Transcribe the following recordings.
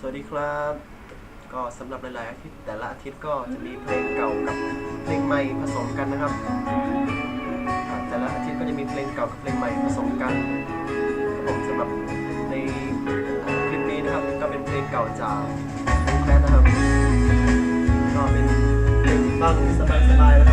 สวัสดีครับ ก็สำหรับหลายๆอาทิตย์แต่ละอาทิตย์ก็จะมีเพลงเก่ากับเพลงใหม่ผสมกันนะครับ แต่ละอาทิตย์ก็จะมีเพลงเก่ากับเพลงใหม่ผสมกันครับผมสำหรับในคลิปนี้นะครับก็เป็นเพลงเก่าจากวงแคลนะครับ ก็เป็นเพลงฟังสบายๆ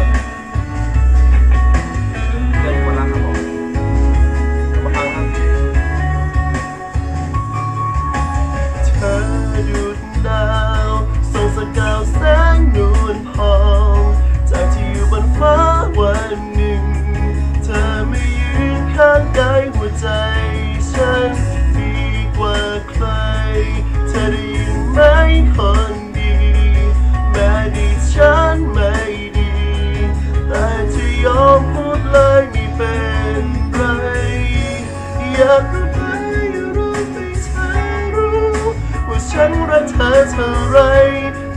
เธอเท่าไร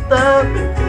แต่เป็น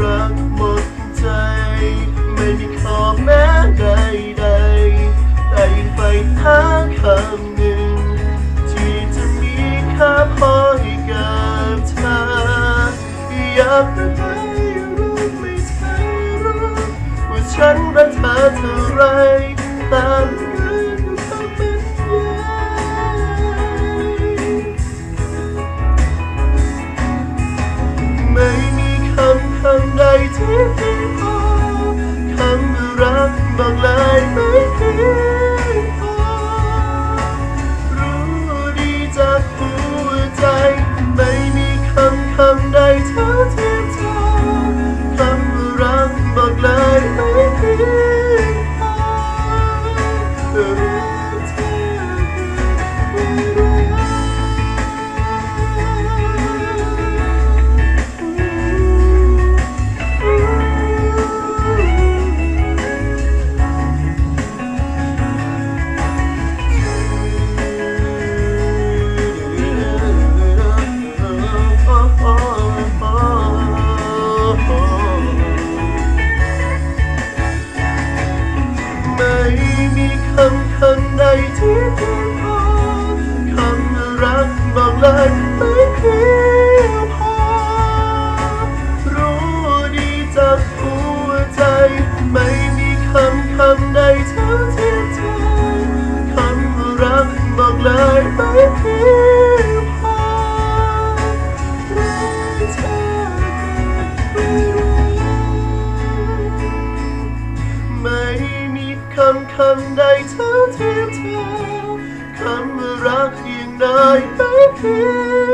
รักหมดใจ ไม่มีข้อแม้ใดๆแต่ยังไปหาคำหนึ่ง ที่จะมีค่าพอให้กับเธออยากรู้ไหมรู้ไหมเธอรู้ว่าฉันรักเธอเท่าไรตาม คำคำใดที่เพียงพอคำรักบอกเลย ไ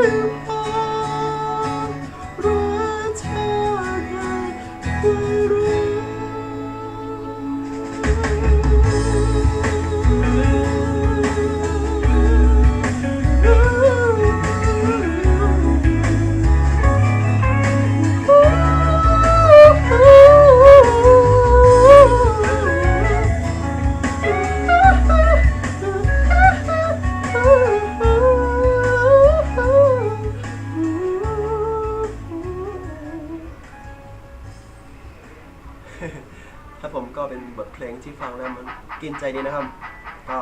ครับผมก็เป็นบทเพลงที่ฟังแล้วมันกินใจดีนะครับ ก็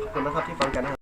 ขอบคุณนะครับที่ฟังกันนะครับ